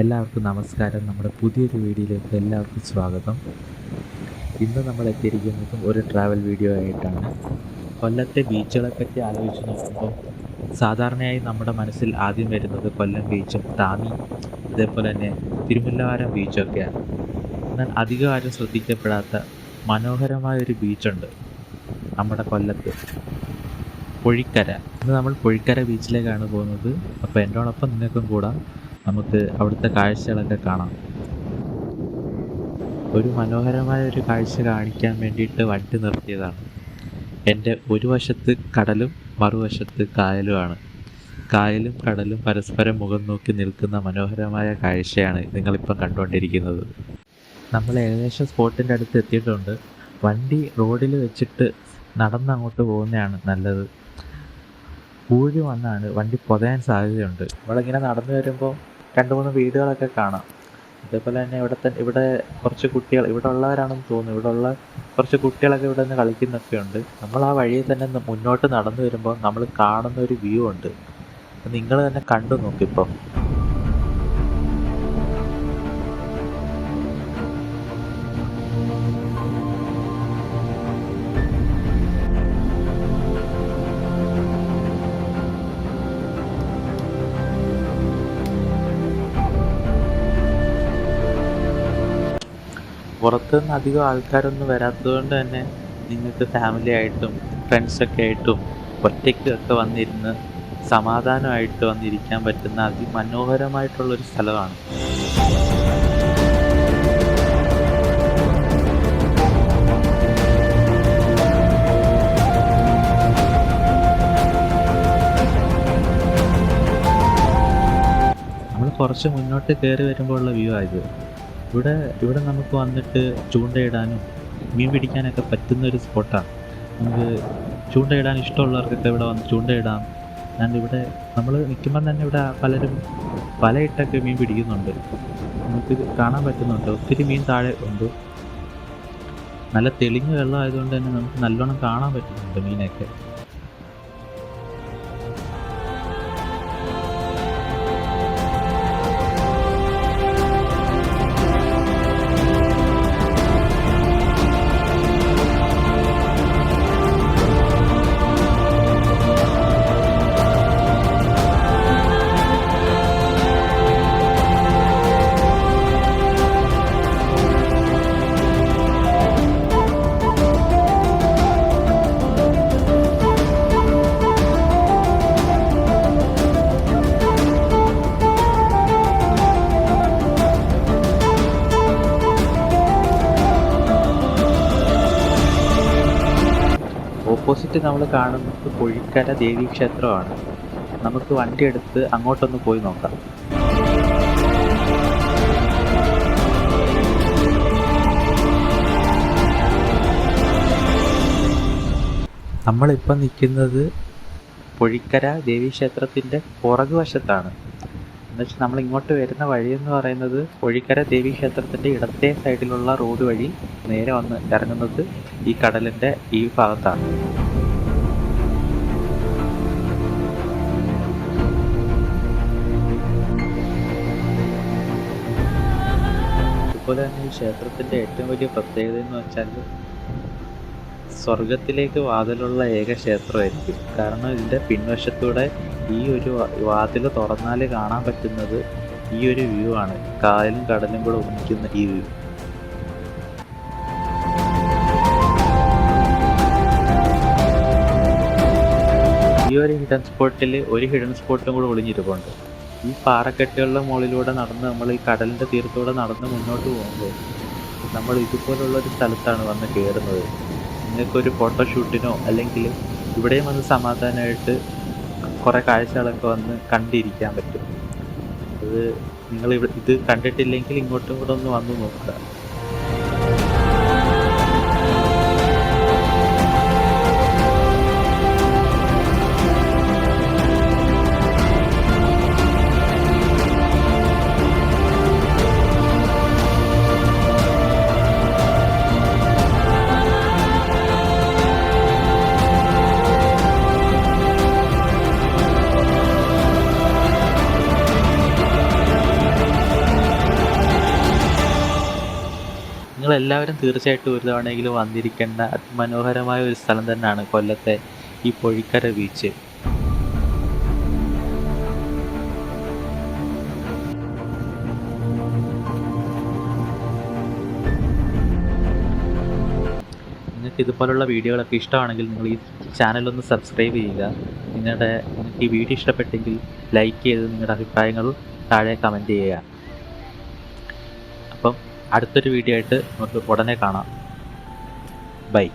എല്ലാവർക്കും നമസ്കാരം. നമ്മുടെ പുതിയൊരു വീഡിയോയിലേക്ക് എല്ലാവർക്കും സ്വാഗതം. ഇന്ന് നമ്മൾ എത്തിയിരിക്കുന്നതും ഒരു ട്രാവൽ വീഡിയോ ആയിട്ടാണ്. കൊല്ലത്തെ ബീച്ചുകളെ പറ്റി ആലോചിച്ച് നോക്കുമ്പോൾ സാധാരണയായി നമ്മുടെ മനസ്സിൽ ആദ്യം വരുന്നത് കൊല്ലം ബീച്ചും താമി അതേപോലെ തന്നെ തിരുമുല്ലവാരം ബീച്ചൊക്കെയാണ് എന്നാൽ അധികം ആരും ശ്രദ്ധിക്കപ്പെടാത്ത മനോഹരമായ ഒരു ബീച്ചുണ്ട് നമ്മുടെ കൊല്ലത്ത്. പൊഴിക്കര. ഇന്ന് നമ്മൾ പൊഴിക്കര ബീച്ചിലേക്കാണ് പോകുന്നത്. അപ്പോൾ എന്നോടൊപ്പം നിങ്ങൾക്കും കൂടാം. നമുക്ക് അവിടുത്തെ കാഴ്ചകളൊക്കെ കാണാം. ഒരു മനോഹരമായ ഒരു കാഴ്ച കാണിക്കാൻ വേണ്ടിയിട്ട് വണ്ടി നിർത്തിയതാണ്. എന്റെ ഒരു വശത്ത് കടലും മറുവശത്ത് കായലുമാണ്. കായലും കടലും പരസ്പരം മുഖം നോക്കി നിൽക്കുന്ന മനോഹരമായ കാഴ്ചയാണ് നിങ്ങളിപ്പം കണ്ടുകൊണ്ടിരിക്കുന്നത്. നമ്മൾ ഏകദേശം സ്പോട്ടിന്റെ അടുത്ത് എത്തിയിട്ടുണ്ട്. വണ്ടി റോഡിൽ വെച്ചിട്ട് നടന്ന് അങ്ങോട്ട് പോകുന്നതാണ് നല്ലത്. ഊഴി വന്നാണ് വണ്ടി പൊതയാൻ സാധ്യതയുണ്ട്. നമ്മളിങ്ങനെ നടന്നു വരുമ്പോൾ രണ്ട് മൂന്ന് വീടുകളൊക്കെ കാണാം. അതേപോലെ തന്നെ ഇവിടെ തന്നെ ഇവിടെ കുറച്ച് കുട്ടികൾ ഇവിടെ ഉള്ളവരാണെന്ന് തോന്നുന്നു. ഇവിടെ ഉള്ള കുറച്ച് കുട്ടികളൊക്കെ ഇവിടെ നിന്ന് കളിക്കുന്നൊക്കെ ഉണ്ട്. നമ്മൾ ആ വഴിയിൽ തന്നെ മുന്നോട്ട് നടന്നു വരുമ്പോൾ നമ്മൾ കാണുന്ന ഒരു വ്യൂ ഉണ്ട്. നിങ്ങൾ തന്നെ കണ്ടു നോക്കിപ്പോൾ പുറത്തുനിന്ന് അധികം ആൾക്കാരൊന്നും വരാത്തത് കൊണ്ട് തന്നെ നിങ്ങൾക്ക് ഫാമിലി ആയിട്ടും ഫ്രണ്ട്സൊക്കെ ആയിട്ടും ഒറ്റയ്ക്കൊക്കെ വന്നിരുന്ന് സമാധാനമായിട്ട് വന്നിരിക്കാൻ പറ്റുന്ന അതിമനോഹരമായിട്ടുള്ളൊരു സ്ഥലമാണ്. നമ്മൾ കുറച്ച് മുന്നോട്ട് കയറി വരുമ്പോൾ ഉള്ള വ്യൂ ആയത് ഇവിടെ ഇവിടെ നമുക്ക് വന്നിട്ട് ചൂണ്ടയിടാനും മീൻ പിടിക്കാനൊക്കെ പറ്റുന്ന ഒരു സ്പോട്ടാണ്. നമുക്ക് ചൂണ്ടയിടാൻ ഇഷ്ടമുള്ളവർക്കൊക്കെ ഇവിടെ വന്ന് ചൂണ്ടയിടാം. ഞാൻ ഇവിടെ നമ്മൾ നിൽക്കുമ്പം തന്നെ ഇവിടെ പലരും വലയിട്ടൊക്കെ മീൻ പിടിക്കുന്നുണ്ട്. നമുക്ക് കാണാൻ പറ്റുന്നുണ്ട്. ഒത്തിരി മീൻ താഴെ ഉണ്ട്. നല്ല തെളിഞ്ഞ വെള്ളം ആയതുകൊണ്ട് തന്നെ നമുക്ക് നല്ലോണം കാണാൻ പറ്റുന്നുണ്ട് മീനൊക്കെ. ഓപ്പോസിറ്റ് നമ്മൾ കാണുന്നത് കൊഴിക്കര ദേവി ക്ഷേത്രമാണ്. നമുക്ക് വണ്ടി എടുത്ത് അങ്ങോട്ടൊന്ന് പോയി നോക്കാം. നമ്മളിപ്പം നിൽക്കുന്നത് പൊഴിക്കര ദേവീ ക്ഷേത്രത്തിന്റെ പുറകു വെച്ചാൽ നമ്മൾ ഇങ്ങോട്ട് വരുന്ന വഴി എന്ന് പറയുന്നത് കോഴിക്കര ദേവി ക്ഷേത്രത്തിന്റെ ഇടത്തെ സൈഡിലുള്ള റോഡ് വഴി നേരെ വന്ന് ഇറങ്ങുന്നത് ഈ കടലിന്റെ ഈ ഭാഗത്താണ്. അതുപോലെ തന്നെ ഈ ക്ഷേത്രത്തിന്റെ ഏറ്റവും വലിയ പ്രത്യേകത എന്ന് വെച്ചാൽ സ്വർഗത്തിലേക്ക് വാതിലുള്ള ഏക ക്ഷേത്രമായിരിക്കും. കാരണം ഇതിന്റെ പിൻവശത്തൂടെ ഈ ഒരു വാതിൽ തുറന്നാൽ കാണാൻ പറ്റുന്നത് ഈ ഒരു വ്യൂ ആണ്. കായലും കടലും കൂടെ ഒന്നിക്കുന്ന ഈ വ്യൂ. ഈ ഒരു ഹിഡൻ സ്പോട്ടിൽ ഒരു ഹിഡൻ സ്പോട്ടും കൂടെ ഒളിഞ്ഞിരിപ്പുണ്ട്. ഈ പാറക്കെട്ടുകളുടെ മുകളിലൂടെ നടന്ന് നമ്മൾ ഈ കടലിന്റെ തീരത്തൂടെ നടന്ന് മുന്നോട്ട് പോകുമ്പോൾ നമ്മൾ ഇതുപോലുള്ള ഒരു സ്ഥലത്താണ് വന്ന് കയറുന്നത്. നിങ്ങൾക്കൊരു ഫോട്ടോഷൂട്ടിനോ അല്ലെങ്കിൽ ഇവിടെയും വന്ന് സമാധാനമായിട്ട് കുറേ കാഴ്ചകളൊക്കെ വന്ന് കണ്ടിരിക്കാൻ പറ്റും. അത് നിങ്ങൾ ഇത് കണ്ടിട്ടില്ലെങ്കിൽ ഇങ്ങോട്ടും കൂടെ ഒന്ന് വന്ന് നോക്കുക. നിങ്ങളെല്ലാവരും തീർച്ചയായിട്ടും ഒരു തവണയെങ്കിലും വന്നിരിക്കേണ്ട അതിമനോഹരമായ ഒരു സ്ഥലം തന്നെയാണ് കൊല്ലത്തെ ഈ പൊഴിക്കര ബീച്ച് നിങ്ങൾക്ക് ഇതുപോലുള്ള വീഡിയോകളൊക്കെ ഇഷ്ടമാണെങ്കിൽ നിങ്ങൾ ഈ ചാനലൊന്ന് സബ്സ്ക്രൈബ് ചെയ്യുക. നിങ്ങളുടെ നിങ്ങൾക്ക് ഈ വീഡിയോ ഇഷ്ടപ്പെട്ടെങ്കിൽ ലൈക്ക് ചെയ്ത് നിങ്ങളുടെ അഭിപ്രായങ്ങൾ താഴെ കമന്റ് ചെയ്യുക. അടുത്തൊരു വീഡിയോ ആയിട്ട് നമുക്ക് ഉടനെ കാണാം. ബൈ